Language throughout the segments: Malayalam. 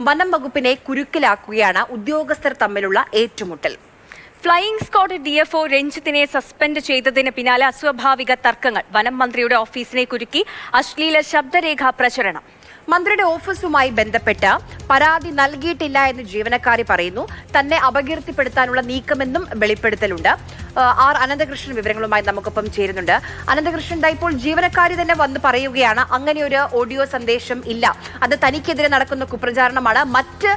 വനം വകുപ്പിനെ കുരുക്കിലാക്കുകയാണ് ഉദ്യോഗസ്ഥർ തമ്മിലുള്ള ഏറ്റുമുട്ടൽ. Flying squad D F O രഞ്ജിത്തിനെ suspend ചെയ്തതിന് പിന്നാലെ അസ്വാഭാവിക തർക്കങ്ങൾ. വനം മന്ത്രിയുടെ ഓഫീസിനെ കുരുക്കി അശ്ലീല ശബ്ദരേഖ പ്രചരണം. മന്ത്രിയുടെ ഓഫീസുമായി ബന്ധപ്പെട്ട് പരാതി നൽകിയിട്ടില്ല എന്ന് ജീവനക്കാരി പറയുന്നു. തന്നെ അപകീർത്തിപ്പെടുത്താനുള്ള നീക്കമെന്നും വെളിപ്പെടുത്തലുണ്ട്. ആർ അനന്തകൃഷ്ണൻ വിവരങ്ങളുമായി നമുക്കൊപ്പം ചേരുന്നുണ്ട്. അനന്തകൃഷ്ണൻ ഇപ്പോൾ ജീവനക്കാരി തന്നെ വന്ന് പറയുകയാണ് അങ്ങനെ ഒരു ഓഡിയോ സന്ദേശം ഇല്ല. അത് തനിക്കെതിരെ നടക്കുന്ന കുപ്രചാരണമാണ്. മറ്റ്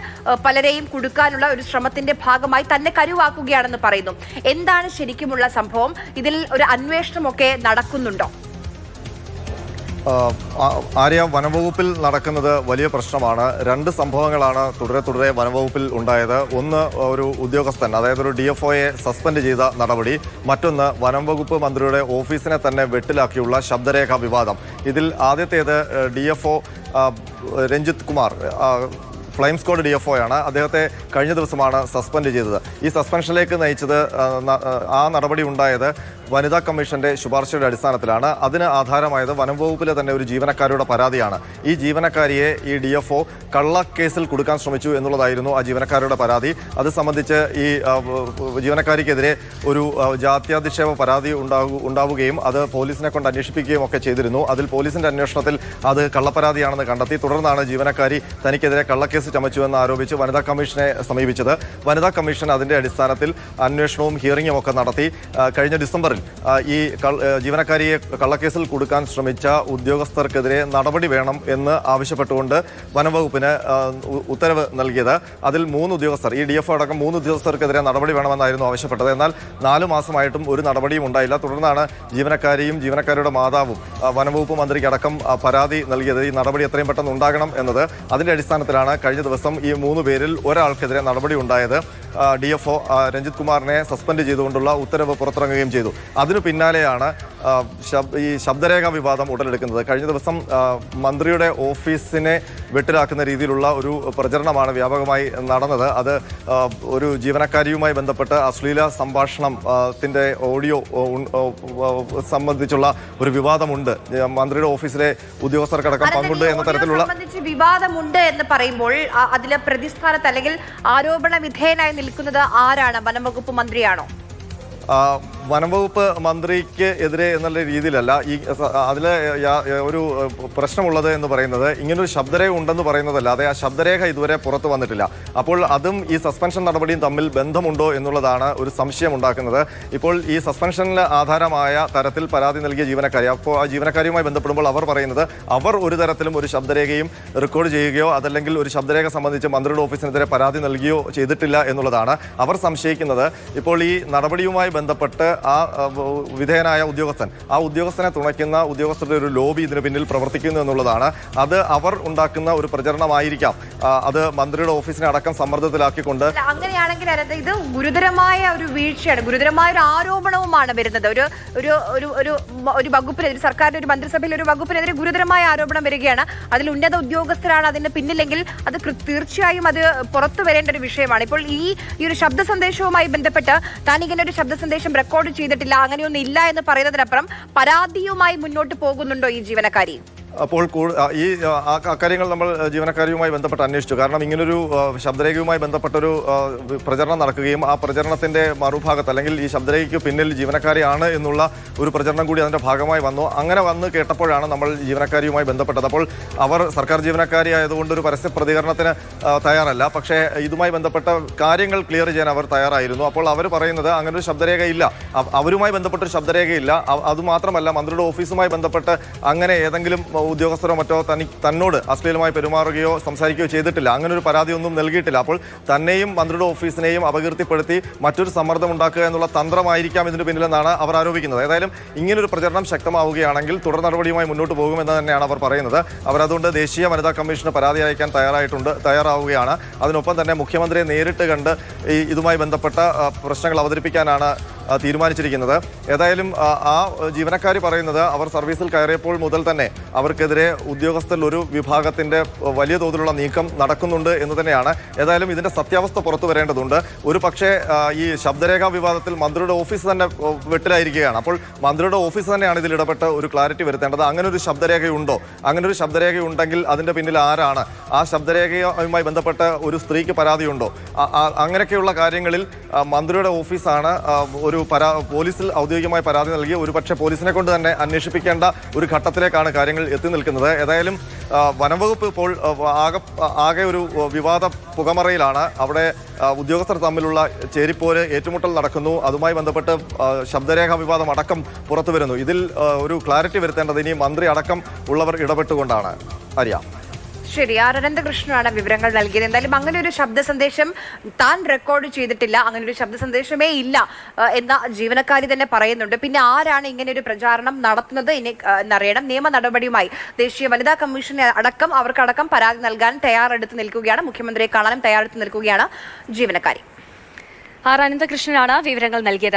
പലരെയും കൊടുക്കാനുള്ള ഒരു ശ്രമത്തിന്റെ ഭാഗമായി തന്നെ കരുവാക്കുകയാണെന്ന് പറയുന്നു. എന്താണ് ശരിക്കുമുള്ള സംഭവം? ഇതിൽ ഒരു അന്വേഷണമൊക്കെ നടക്കുന്നുണ്ടോ? ആര്യ വനംവകുപ്പിൽ നടക്കുന്നത് വലിയ പ്രശ്നമാണ്. രണ്ട് സംഭവങ്ങളാണ് തുടരെ തുടരെ വനംവകുപ്പിൽ ഉണ്ടായത്. ഒന്ന് ഒരു ഉദ്യോഗസ്ഥൻ അതായത് ഒരു ഡി എഫ് ഒയെ സസ്പെൻഡ് ചെയ്ത നടപടി. മറ്റൊന്ന് വനംവകുപ്പ് മന്ത്രിയുടെ ഓഫീസിനെ തന്നെ വെട്ടിലാക്കിയുള്ള ശബ്ദരേഖ വിവാദം. ഇതിൽ ആദ്യത്തേത് D F O Ranjith Kumar flying squad D F O ആണ്. അദ്ദേഹത്തെ കഴിഞ്ഞ ദിവസമാണ് സസ്പെൻഡ് ചെയ്തത്. ഈ സസ്പെൻഷനിലേക്ക് നയിച്ചത് ആ നടപടി ഉണ്ടായത് വനിതാ കമ്മീഷന്റെ ശുപാർശയുടെ അടിസ്ഥാനത്തിലാണ്. അതിന് ആധാരമായത് വനം വകുപ്പിലെ തന്നെ ഒരു ജീവനക്കാരുടെ പരാതിയാണ്. ഈ ജീവനക്കാരിയെ ഈ ഡി എഫ് ഒ കള്ളക്കേസിൽ കൊടുക്കാൻ ശ്രമിച്ചു എന്നുള്ളതായിരുന്നു ആ ജീവനക്കാരുടെ പരാതി. അത് സംബന്ധിച്ച് ഈ ജീവനക്കാരിക്കെതിരെ ഒരു ജാത്യാധിക്ഷേപ പരാതി ഉണ്ടാകു ഉണ്ടാവുകയും അത് പോലീസിനെ കൊണ്ട് അന്വേഷിപ്പിക്കുകയും ഒക്കെ ചെയ്തിരുന്നു. അതിൽ പോലീസിന്റെ അന്വേഷണത്തിൽ അത് കള്ളപ്പരാതിയാണെന്ന് കണ്ടെത്തി. തുടർന്നാണ് ജീവനക്കാരി തനിക്കെതിരെ കള്ളക്കേസ് ചമച്ചുവെന്ന് ആരോപിച്ച് വനിതാ കമ്മീഷനെ സമീപിച്ചത്. വനിതാ കമ്മീഷൻ അതിന്റെ അടിസ്ഥാനത്തിൽ അന്വേഷണവും ഹിയറിംഗും ഒക്കെ നടത്തി. കഴിഞ്ഞ ഡിസംബറിൽ ഈ ജീവനക്കാരിയെ കള്ളക്കേസിൽ കൊടുക്കാൻ ശ്രമിച്ച ഉദ്യോഗസ്ഥർക്കെതിരെ നടപടി വേണം എന്ന് ആവശ്യപ്പെട്ടുകൊണ്ട് വനംവകുപ്പിന് ഉത്തരവ് നൽകിയത്. അതിൽ മൂന്ന് ഉദ്യോഗസ്ഥർ ഈ ഡി എഫ് അടക്കം മൂന്ന് ഉദ്യോഗസ്ഥർക്കെതിരെ നടപടി വേണമെന്നായിരുന്നു ആവശ്യപ്പെട്ടത്. എന്നാൽ നാല് മാസമായിട്ടും ഒരു നടപടിയും ഉണ്ടായില്ല. തുടർന്നാണ് ജീവനക്കാരിയും ജീവനക്കാരുടെ മാതാവും വനംവകുപ്പ് മന്ത്രിക്ക് അടക്കം പരാതി നൽകിയത്. ഈ നടപടി എത്രയും പെട്ടെന്ന് ഉണ്ടാകണം എന്നത് അതിന്റെ അടിസ്ഥാനത്തിലാണ് കഴിഞ്ഞ ദിവസം ഈ മൂന്ന് പേരിൽ ഒരാൾക്കെതിരെ നടപടി ഉണ്ടായത്. ഡി എഫ് ഒ രഞ്ജിത് കുമാറിനെ സസ്പെൻഡ് ചെയ്തുകൊണ്ടുള്ള ഉത്തരവ് പുറത്തിറങ്ങുകയും ചെയ്തു. അതിനു പിന്നാലെയാണ് ഈ ശബ്ദരേഖ വിവാദം ഉടലെടുക്കുന്നത്. കഴിഞ്ഞ ദിവസം മന്ത്രിയുടെ ഓഫീസിനെ വെട്ടിലാക്കുന്ന രീതിയിലുള്ള ഒരു പ്രചരണമാണ് വ്യാപകമായി നടന്നത്. അത് ഒരു ജീവനക്കാരിയുമായി ബന്ധപ്പെട്ട് അശ്ലീല സംഭാഷണം ആ, ഓഡിയോ സംബന്ധിച്ചുള്ള ഒരു വിവാദമുണ്ട്. മന്ത്രിയുടെ ഓഫീസിലെ ഉദ്യോഗസ്ഥർക്കടക്കം പങ്കുണ്ട് എന്ന തരത്തിലുള്ള വിവാദമുണ്ട് എന്ന് പറയുമ്പോൾ അതിലെ പ്രതിസ്ഥാനത്ത് അല്ലെങ്കിൽ ആരോപണ വിധേയനായി നിൽക്കുന്നത് ആരാണ്? വനംവകുപ്പ് മന്ത്രിയാണോ? വനംവകുപ്പ് മന്ത്രിക്ക് എതിരെ എന്നുള്ള രീതിയിലല്ല ഈ അതിൽ ഒരു പ്രശ്നമുള്ളത് എന്ന് പറയുന്നത് ഇങ്ങനൊരു ശബ്ദരേഖ ഉണ്ടെന്ന് പറയുന്നതല്ലാതെ ആ ശബ്ദരേഖ ഇതുവരെ പുറത്തു വന്നിട്ടില്ല. അപ്പോൾ അതും ഈ സസ്പെൻഷൻ നടപടിയും തമ്മിൽ ബന്ധമുണ്ടോ എന്നുള്ളതാണ് ഒരു സംശയം ഉണ്ടാക്കുന്നത്. ഇപ്പോൾ ഈ സസ്പെൻഷനിൽ ആധാരമായ തരത്തിൽ പരാതി നൽകിയ ജീവനക്കാരി അപ്പോൾ ആ ജീവനക്കാരുമായി ബന്ധപ്പെടുമ്പോൾ അവർ പറയുന്നത് അവർ ഒരു തരത്തിലും ഒരു ശബ്ദരേഖയും റെക്കോർഡ് ചെയ്യുകയോ അതല്ലെങ്കിൽ ഒരു ശബ്ദരേഖ സംബന്ധിച്ച് മന്ത്രിയുടെ ഓഫീസിനെതിരെ പരാതി നൽകുകയോ ചെയ്തിട്ടില്ല എന്നുള്ളതാണ് അവർ സംശയിക്കുന്നത്. ഇപ്പോൾ ഈ നടപടിയുമായി ബന്ധപ്പെട്ട് ആ വിധേയനായ ഉദ്യോഗസ്ഥൻ. ആ ഉദ്യോഗസ്ഥനെ തുണയ്ക്കുന്ന ഉദ്യോഗസ്ഥരുടെ ഒരു ലോബി ഇതിന് പിന്നിൽ പ്രവർത്തിക്കുന്നു എന്നുള്ളതാണ്. അത് അവർ ഉണ്ടാക്കുന്ന ഒരു പ്രചരണമായിരിക്കാം. അത് മന്ത്രിയുടെ ഓഫീസിനെ അടക്കം സമ്മർദ്ദത്തിലാക്കിക്കൊണ്ട് അങ്ങനെയാണെങ്കിൽ ഇത് ഗുരുതരമായ ഒരു വീഴ്ചയാണ്. ഗുരുതരമായ ഒരു ആരോപണവുമാണ് വരുന്നത്. ഒരു ഒരു ഒരു ഒരു ഒരു വകുപ്പിനെതിരെ സർക്കാരിന്റെ ഒരു മന്ത്രിസഭയിൽ ഒരു വകുപ്പിനെതിരെ ഗുരുതരമായ ആരോപണം വരികയാണ്. അതിൽ ഉന്നത ഉദ്യോഗസ്ഥരാണ് അതിന് പിന്നിലെങ്കിൽ അത് തീർച്ചയായും അത് പുറത്തു വരേണ്ട ഒരു വിഷയമാണ്. ഇപ്പോൾ ഈ ഈ ഒരു ശബ്ദ സന്ദേശവുമായി ബന്ധപ്പെട്ട് താൻ ഇങ്ങനെ ഒരു ശബ്ദ സന്ദേശം റെക്കോർഡ് ചെയ്തിട്ടില്ല അങ്ങനെയൊന്നും ഇല്ല എന്ന് പറയുന്നതിനപ്പുറം പരാതിയുമായി മുന്നോട്ട് പോകുന്നുണ്ടോ ഈ ജീവനക്കാരി? അപ്പോൾ ഈ അക്കാര്യങ്ങൾ നമ്മൾ ജീവനക്കാരിയുമായി ബന്ധപ്പെട്ട് അന്വേഷിച്ചു. കാരണം ഇങ്ങനൊരു ശബ്ദരേഖയുമായി ബന്ധപ്പെട്ടൊരു പ്രചരണം നടക്കുകയും ആ പ്രചരണത്തിന്റെ മറുഭാഗത്ത് അല്ലെങ്കിൽ ഈ ശബ്ദരേഖയ്ക്ക് പിന്നിൽ ജീവനക്കാരിയാണ് എന്നുള്ള ഒരു പ്രചരണം കൂടി അതിന്റെ ഭാഗമായി വന്നു. അങ്ങനെ വന്ന് കേട്ടപ്പോഴാണ് നമ്മൾ ജീവനക്കാരിയുമായി ബന്ധപ്പെട്ടത്. അപ്പോൾ അവർ സർക്കാർ ജീവനക്കാരി ആയതുകൊണ്ട് ഒരു പരസ്യ പ്രതികരണത്തിന് തയ്യാറല്ല. പക്ഷേ ഇതുമായി ബന്ധപ്പെട്ട കാര്യങ്ങൾ ക്ലിയർ ചെയ്യാൻ അവർ തയ്യാറായിരുന്നു. അപ്പോൾ അവർ പറയുന്നത് അങ്ങനെ ഒരു ശബ്ദരേഖ ഇല്ല അവരുമായി ബന്ധപ്പെട്ടൊരു ശബ്ദരേഖയില്ല. അതുമാത്രമല്ല മന്ത്രിയുടെ ഓഫീസുമായി ബന്ധപ്പെട്ട് അങ്ങനെ ഏതെങ്കിലും ഉദ്യോഗസ്ഥരോ മറ്റോ തനി തന്നോട് അശ്ലീലമായി പെരുമാറുകയോ സംസാരിക്കുകയോ ചെയ്തിട്ടില്ല. അങ്ങനെ ഒരു പരാതിയൊന്നും നൽകിയിട്ടില്ല. അപ്പോൾ തന്നെയും മന്ത്രിയുടെ ഓഫീസിനെയും അപകീർത്തിപ്പെടുത്തി മറ്റൊരു സമ്മർദ്ദം ഉണ്ടാക്കുക എന്നുള്ള തന്ത്രമായിരിക്കാം ഇതിന് പിന്നിലെന്നാണ് അവർ ആരോപിക്കുന്നത്. ഏതായാലും ഇങ്ങനൊരു പ്രചരണം ശക്തമാവുകയാണെങ്കിൽ തുടർ നടപടിയുമായി മുന്നോട്ട് പോകുമെന്ന് തന്നെയാണ് അവർ പറയുന്നത്. അവരതുകൊണ്ട് ദേശീയ വനിതാ കമ്മീഷന് പരാതി അയക്കാൻ തയ്യാറായിട്ടുണ്ട് തയ്യാറാവുകയാണ്. അതിനൊപ്പം തന്നെ മുഖ്യമന്ത്രിയെ നേരിട്ട് കണ്ട് ഇതുമായി ബന്ധപ്പെട്ട പ്രശ്നങ്ങൾ അവതരിപ്പിക്കാനാണ് തീരുമാനിച്ചിരിക്കുന്നത്. ഏതായാലും ആ, ജീവനക്കാർ പറയുന്നത് അവർ സർവീസിൽ കയറിയപ്പോൾ മുതൽ തന്നെ അവർക്കെതിരെ ഉദ്യോഗസ്ഥരിൽ ഒരു വിഭാഗത്തിന്റെ വലിയ തോതിലുള്ള നീക്കം നടക്കുന്നുണ്ട് എന്ന് തന്നെയാണ്. ഏതായാലും ഇതിന്റെ സത്യാവസ്ഥ പുറത്തു വരേണ്ടതുണ്ട്. ഒരു പക്ഷേ ഈ ശബ്ദരേഖാ വിവാദത്തിൽ മന്ത്രിയുടെ ഓഫീസ് തന്നെ വെട്ടിലായിരിക്കുകയാണ്. അപ്പോൾ മന്ത്രിയുടെ ഓഫീസ് തന്നെയാണ് ഇതിൽ ഇടപെട്ട് ഒരു ക്ലാരിറ്റി വരുത്തേണ്ടത്. അങ്ങനെ ഒരു ശബ്ദരേഖയുണ്ടോ? അങ്ങനെ ഒരു ശബ്ദരേഖ ഉണ്ടെങ്കിൽ അതിന്റെ പിന്നിൽ ആരാണ്? ആ ശബ്ദരേഖയുമായി ബന്ധപ്പെട്ട ഒരു സ്ത്രീക്ക് പരാതിയുണ്ടോ? അങ്ങനെയൊക്കെയുള്ള കാര്യങ്ങളിൽ മന്ത്രിയുടെ ഓഫീസാണ് ആ, ഒരു പരാ പോലീസിൽ ഔദ്യോഗികമായി പരാതി നൽകി. ഒരു പക്ഷേ പോലീസിനെ കൊണ്ട് തന്നെ അന്വേഷിപ്പിക്കേണ്ട ഒരു ഘട്ടത്തിലേക്കാണ് കാര്യങ്ങൾ എത്തി നിൽക്കുന്നത്. ഏതായാലും വനംവകുപ്പ് ഇപ്പോൾ ആകെ ആകെ ഒരു വിവാദ പുകമറയിലാണ്. അവിടെ ഉദ്യോഗസ്ഥർ തമ്മിലുള്ള ചേരിപ്പോര് ഏറ്റുമുട്ടൽ നടക്കുന്നു. അതുമായി ബന്ധപ്പെട്ട് ശബ്ദരേഖ വിവാദം അടക്കം പുറത്തു വരുന്നു ഇതിൽ ഒരു ക്ലാരിറ്റി വരുത്തേണ്ടത് ഇനി മന്ത്രി അടക്കം ഉള്ളവർ ഇടപെട്ടുകൊണ്ടാണ്. അറിയാം. ശരി ആർ അനന്തകൃഷ്ണനാണ് വിവരങ്ങൾ നൽകിയത്. എന്തായാലും അങ്ങനെ ഒരു ശബ്ദ സന്ദേശം താൻ റെക്കോർഡ് ചെയ്തിട്ടില്ല അങ്ങനെ ഒരു ശബ്ദ സന്ദേശമേ ഇല്ല എന്ന ജീവനക്കാരി തന്നെ പറയുന്നുണ്ട്. പിന്നെ ആരാണ് ഇങ്ങനെ ഒരു പ്രചാരണം നടത്തുന്നത്? എന്നറിയണം. നിയമ നടപടിയുമായി ദേശീയ വനിതാ കമ്മീഷനെ അടക്കം അവർക്കടക്കം പരാതി നൽകാൻ തയ്യാറെടുത്ത് നിൽക്കുകയാണ്. മുഖ്യമന്ത്രിയെ കാണാനും തയ്യാറെടുത്ത് നിൽക്കുകയാണ് ജീവനക്കാരി. ആർ അനന്തകൃഷ്ണനാണ് വിവരങ്ങൾ നൽകിയത്.